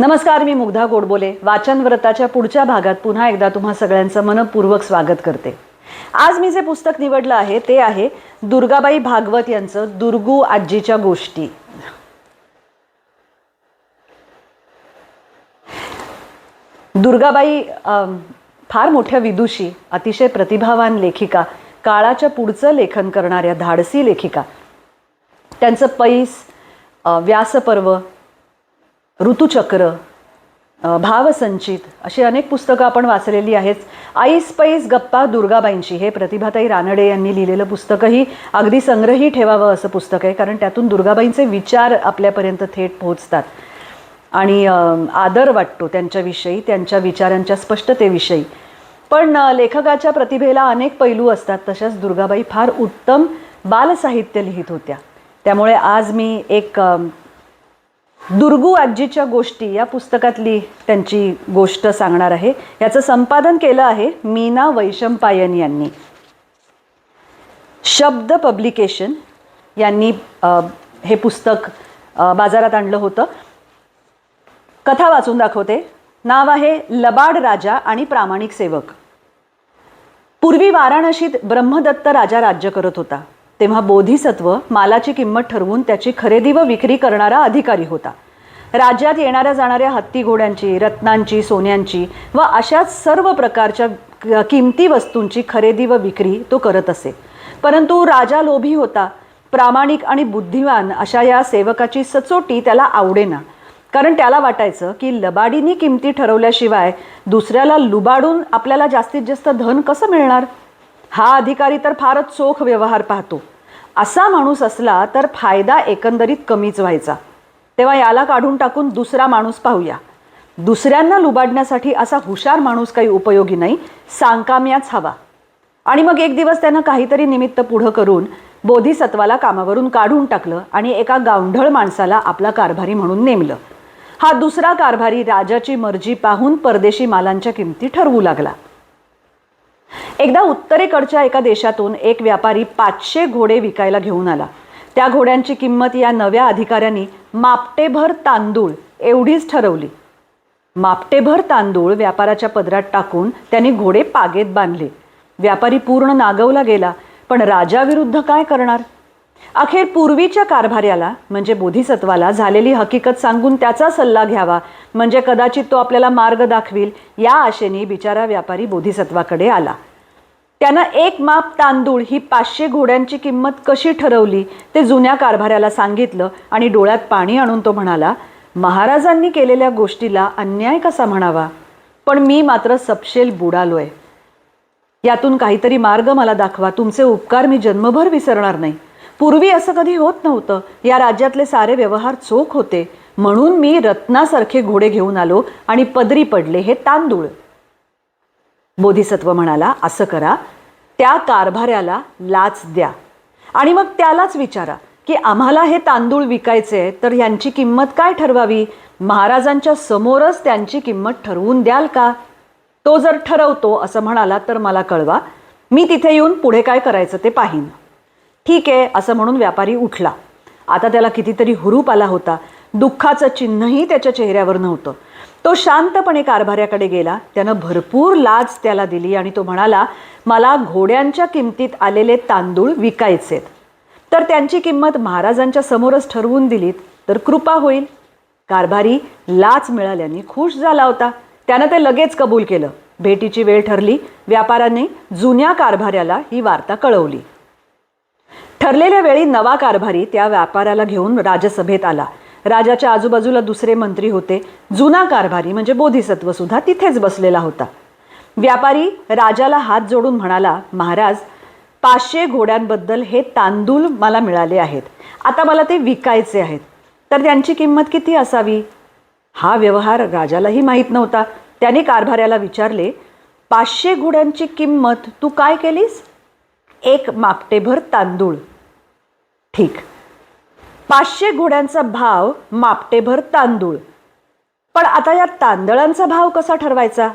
नमस्कार मी मुग्धा गोडबोले. वाचन व्रताच्या पुढच्या भागात पुन्हा एकदा तुम्हा सगळ्यांचं मनपूर्वक स्वागत करते. आज मी जे पुस्तक निवडलं आहे ते आहे दुर्गाबाई भागवत यांचं दुर्गू आजीच्या गोष्टी. दुर्गाबाई फार मोठ्या विदुषी अतिशय प्रतिभावान लेखिका काळाच्या पुढचं लेखन करणाऱ्या धाडसी लेखिका. त्यांचं पैस व्यासपर्व ऋतुचक्र भावसंचित अशी अनेक पुस्तकं आपण वाचलेली आहेत. आईस पैस गप्पा दुर्गाबाईंची हे प्रतिभाताई रानडे यांनी लिहिलेलं पुस्तकही अगदी संग्रही ठेवावं असं पुस्तक आहे कारण त्यातून दुर्गाबाईंचे विचार आपल्यापर्यंत थेट पोहोचतात. आणि आदर वाटतो त्यांच्याविषयी त्यांच्या विचारांच्या स्पष्टतेविषयी. पण लेखकाच्या प्रतिभेला अनेक पैलू असतात तशाच दुर्गाबाई फार उत्तम बालसाहित्य लिहित होत्या. त्यामुळे आज मी एक दुर्गू आजीच्या गोष्टी या पुस्तकातली त्यांची गोष्ट सांगणार आहे. याचं संपादन केलं आहे मीना वैशंपायन यांनी. शब्द पब्लिकेशन यांनी हे पुस्तक बाजारात आणलं होतं. कथा वाचून दाखवते. नाव आहे लबाड राजा आणि प्रामाणिक सेवक. पूर्वी वाराणसीत ब्रह्मदत्त राजा राज्य करत होता. तेव्हा बोधिसत्व मालाची किंमत ठरवून त्याची खरेदी व विक्री करणारा अधिकारी होता. राज्यात येणाऱ्या जाणाऱ्या हत्ती घोड्यांची रत्नांची सोन्यांची व अशाच सर्व प्रकारच्या किमती वस्तूंची खरेदी व विक्री तो करत असे. परंतु राजा लोभी होता. प्रामाणिक आणि बुद्धिवान अशा या सेवकाची सचोटी त्याला आवडेना. कारण त्याला वाटायचं की लबाडीनी किमती ठरवल्याशिवाय दुसऱ्याला लुबाडून आपल्याला जास्तीत जास्त धन कसं मिळणार? हा अधिकारी तर फारच चोख व्यवहार पाहतो. असा माणूस असला तर फायदा एकंदरीत कमीच व्हायचा. तेव्हा याला काढून टाकून दुसरा माणूस पाहूया. दुसऱ्यांना लुबाडण्यासाठी असा हुशार माणूस काही उपयोगी नाही सांगकाम्याच हवा. आणि मग एक दिवस त्यानं काहीतरी निमित्त पुढं करून बोधिसत्वाला कामावरून काढून टाकलं आणि एका गावढळ माणसाला आपला कारभारी म्हणून नेमलं. हा दुसरा कारभारी राजाची मर्जी पाहून परदेशी मालांच्या किमती ठरवू लागला. एकदा उत्तरेकडच्या एका देशातून एक व्यापारी पाचशे घोडे विकायला घेऊन आला. त्या घोड्यांची किंमत या नव्या अधिकाऱ्यांनी मापटेभर तांदूळ एवढीच ठरवली. मापटेभर तांदूळ व्यापाराच्या पदरात टाकून त्यांनी घोडे पागेत बांधले. व्यापारी पूर्ण नागवला गेला पण राजाविरुद्ध काय करणार? अखेर पूर्वीच्या कारभार्याला म्हणजे बोधिसत्वाला झालेली हकीकत सांगून त्याचा सल्ला घ्यावा म्हणजे कदाचित तो आपल्याला मार्ग दाखवील या आशेने बिचारा व्यापारी बोधिसत्वाकडे आला. त्यानं एक माप तांदूळ ही पाचशे घोड्यांची किंमत कशी ठरवली ते जुन्या कारभाऱ्याला सांगितलं आणि डोळ्यात पाणी आणून तो म्हणाला महाराजांनी केलेल्या गोष्टीला अन्याय कसा म्हणावा? पण मी मात्र सपशेल बुडालोय. यातून काहीतरी मार्ग मला दाखवा तुमचे उपकार मी जन्मभर विसरणार नाही. पूर्वी असं कधी होत नव्हतं. या राज्यातले सारे व्यवहार चोख होते. म्हणून मी रत्नासारखे घोडे घेऊन आलो आणि पदरी पडले हे तांदूळ. बोधिसत्व म्हणाला असं करा. त्या कारभाऱ्याला लाच द्या. आणि मग त्यालाच विचारा की आम्हाला हे तांदूळ विकायचे आहे तर यांची किंमत काय ठरवावी? महाराजांच्या समोरच त्यांची किंमत ठरवून द्याल का? तो जर ठरवतो असं म्हणाला तर मला कळवा. मी तिथे येऊन पुढे काय करायचं ते पाहीन. ठीक आहे असं म्हणून व्यापारी उठला. आता त्याला कितीतरी हुरूप आला होता. दुःखाचं चिन्हही त्याच्या चेहऱ्यावर नव्हतं. तो शांतपणे कारभाऱ्याकडे गेला. त्यानं भरपूर लाज त्याला दिली आणि तो म्हणाला मला घोड्यांच्या किमतीत आलेले तांदूळ विकायचेत. तर त्यांची किंमत महाराजांच्या समोरच ठरवून दिलीत तर कृपा होईल. कारभारी लाच मिळाल्याने खुश झाला होता. त्यानं ते लगेच कबूल केलं. भेटीची वेळ ठरली. व्यापाराने जुन्या कारभाऱ्याला ही वार्ता कळवली. ठरलेल्या वेळी नवा कारभारी त्या व्यापाऱ्याला घेऊन राजसभेत आला. राजाच्या आजूबाजूला दुसरे मंत्री होते. जुना कारभारी म्हणजे बोधिसत्व सुद्धा तिथेच बसलेला होता. व्यापारी राजाला हात जोडून म्हणाला महाराज पाचशे घोड्यांबद्दल हे तांदूळ मला मिळाले आहेत. आता मला ते विकायचे आहेत. तर त्यांची किंमत किती असावी? हा व्यवहार राजालाही माहीत नव्हता. त्याने कारभाऱ्याला विचारले पाचशे घोड्यांची किंमत तू काय केलीस? एक मापटेभर तांदूळ. ठीक. पाचशे घोड्यांचा भाव मापटेभर तांदूळ. पण आता या तांदळांचा भाव कसा ठरवायचा?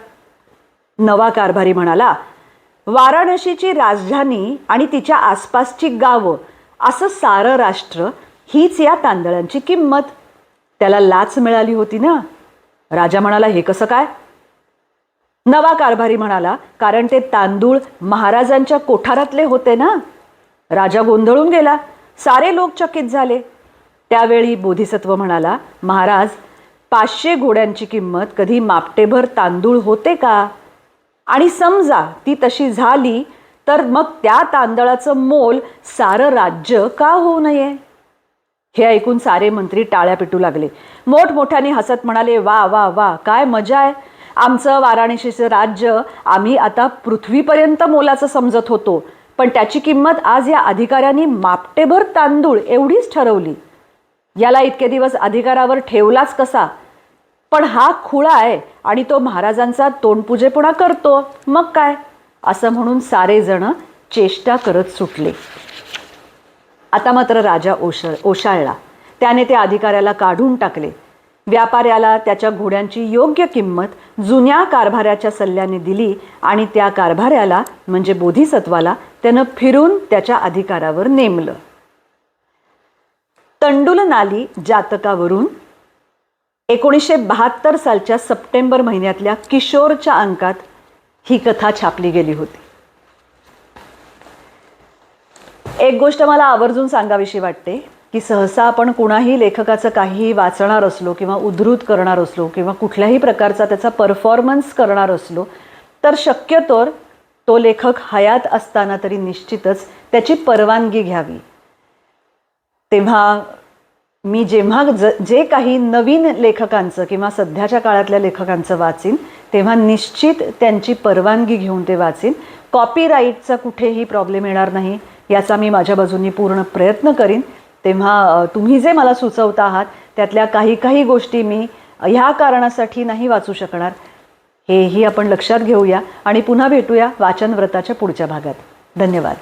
नवा कारभारी म्हणाला वाराणसीची राजधानी आणि तिच्या आसपासची गावं असं सारं राष्ट्र हीच या तांदळांची किंमत. त्याला लाच मिळाली होती ना. राजा म्हणाला हे कसं काय? नवा कारभारी म्हणाला कारण ते तांदूळ महाराजांच्या कोठारातले होते ना. राजा गोंधळून गेला सारे लोक चकित झाले. त्यावेळी बोधिसत्व म्हणाला महाराज पाचशे घोड्यांची किंमत कधी मापटेभर तांदूळ होते का? आणि समजा ती तशी झाली तर मग त्या तांदळाचं मोल सारं राज्य का होऊ नये? हे ऐकून सारे मंत्री टाळ्या पिटू लागले. मोठमोठ्याने हसत म्हणाले वा वा वा काय मजा आहे. आमचं वाराणसीचं राज्य आम्ही आता पृथ्वीपर्यंत मोलाचं समजत होतो. पण त्याची किंमत आज या अधिकाऱ्यांनी मापटेभर तांदूळ एवढीच ठरवली. याला इतके दिवस अधिकारावर ठेवलाच कसा? पण हा खुळा आहे आणि तो महाराजांचा तोंडपूजेपुणा करतो. मग काय? असं म्हणून सारेजण चेष्टा करत सुटले. आता मात्र राजा ओशळ ओशाळला. त्याने त्या अधिकाऱ्याला काढून टाकले. व्यापाऱ्याला त्याच्या घोड्यांची योग्य किंमत जुन्या कारभाऱ्याच्या सल्ल्याने दिली आणि त्या कारभाऱ्याला म्हणजे बोधिसत्वाला त्यानं फिरून त्याच्या अधिकारावर नेमलं. तंडुल नाली जातकावरून एकोणीसशे बहात्तर सालच्या सप्टेंबर महिन्यातल्या किशोरच्या अंकात ही कथा छापली गेली होती. एक गोष्ट मला आवर्जून सांगावीशी वाटते. की सहसा आपण कुणाही लेखकाचं काहीही वाचणार असलो किंवा उद्धृत करणार असलो किंवा कुठल्याही प्रकारचा त्याचा परफॉर्मन्स करणार असलो तर शक्यतोर तो लेखक हयात असताना तरी निश्चितच त्याची परवानगी घ्यावी. तेव्हा मी जेव्हा ज जे काही नवीन लेखकांचं किंवा सध्याच्या काळातल्या लेखकांचं वाचीन तेव्हा निश्चित त्यांची परवानगी घेऊन ते वाचीन. कॉपीराईटचा कुठेही प्रॉब्लेम येणार नाही याचा मी माझ्या बाजूनी पूर्ण प्रयत्न करीन. तेव्हा तुम्ही जे मला सुचवता आहात त्यातल्या काही काही गोष्टी मी ह्या कारणासाठी नाही वाचू शकणार. हेही आपण लक्षात घेऊया आणि पुन्हा भेटूया वाचन व्रताच्या पुढच्या भागात. धन्यवाद.